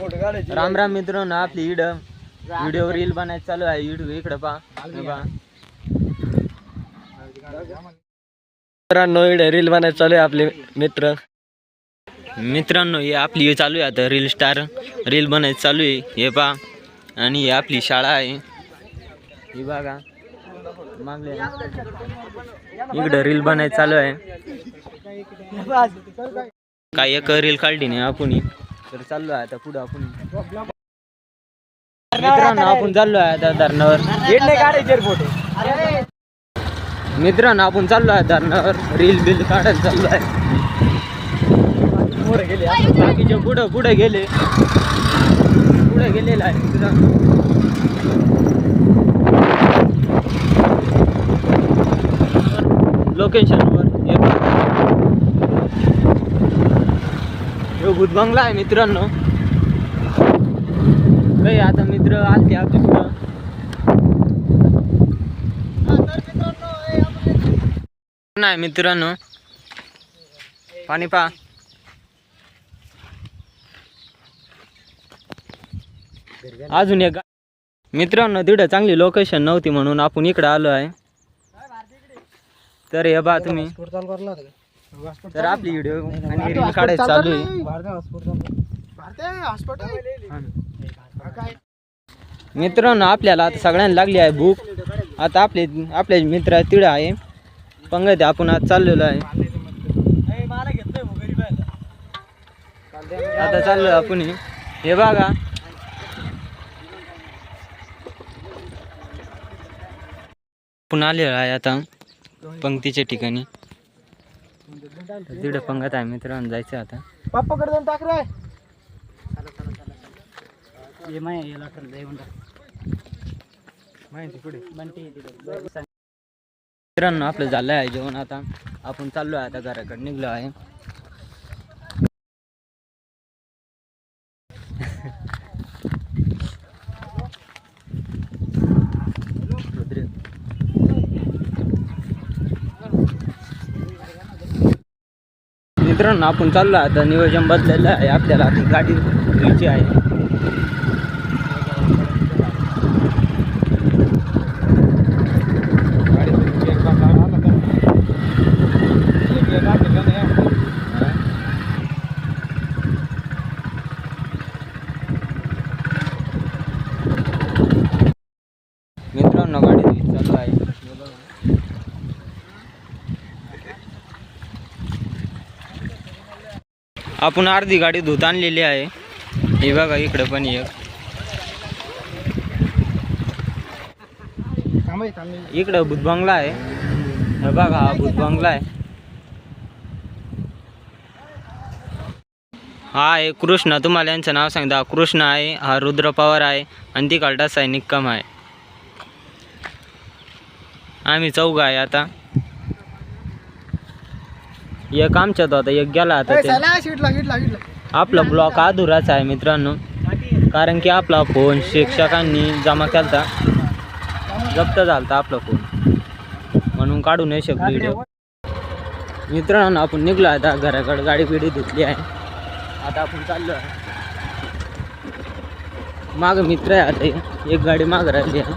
राम राम मित्रांनो आपली इड. Video reel बनायचं चालू आहे युट्यूब इकडे पहा. हे मित्रांनो इकडे रील बनायचं चालू आहे आपले मित्र. मित्रांनो हे आपली हे चालू आहे आता रील स्टार. रील बनायचं चालू आहे हे पहा. आणि ही आपली शाळा आहे. ही बघा. मागले. इकडं रील बनायचं चालू आहे. काय एक रील काढली नाही आपण. तर चाललो आहे आता पुढं आपण. मित्रांनो आपण चाललो आहे आता. धरणावर मित्रांनो आपण चाललो आहे धरणावर. रील बिल काढायला चाललो आहे बाकीचे पुढं पुढे गेले. पुढे गेलेला आहे मित्रांनो. लोकेशनवर हे बंगला आहे मित्रांनो. काही आता मित्र आलते आपल्या नाही मित्रांनो? पाणी पा. अजून एक मित्रांनो तिथं चांगली लोकेशन नव्हती म्हणून आपण इकडं आलो आहे. तर हे बा तुम्ही. तर आपली व्हिडिओ आणि रील काढायचं चालू आहे. मित्रांनो आपल्याला आता सगळ्यांना लागली आहे भूक. आता आपले आपले मित्र तिळं आहे. पंगत आपण आज चाललेलो आहे. आता चाललो आपण हे बघा. आपण आलेलो आहे आता पंक्तीच्या ठिकाणी. तिकडे पंगत आहे मित्रांनो जायचं आता. पप्पा कडे टाक रे. मित्रांनो आपलं झालं आहे जेवण आता. आपण चाललो आहे आता घराकडे निघलो आहे मित्रांनो आपण चाललो आता. नियोजन बदलेलं आहे. आपल्याला आता गाडी घ्यायची आहे मित्रांनो गाडी चालू आहे हे बघा. आपण अर्धी गाडी धुत आणलेली आहे. हे बघा इकडं पण एक. इकडं भूत बंगला आहे. हे बघा हा भूत बंगला आहे. हा आहे कृष्ण. तुम्हाला यांचं नाव सांगता. कृष्ण आहे हा रुद्र पवार आहे आणि ती कालटा सैनिक कम आहे. आम्ही चौघ आहे आता. एक आमच्यात होता एक गेला आता ते. आपला ब्लॉक अधुराच आहे मित्रांनो. कारण की आपला फोन शिक्षकांनी जमा केलता. जप्त झालता आपला फोन म्हणून काढू नाही शकलो व्हिडिओ मित्रांनो आपण निघलो आता घराकडे. गाडी पिढी धुतली आहे. आता आपण चाललो आहे. माग मित्र आहे आता. एक गाडी माग राहिली आहे.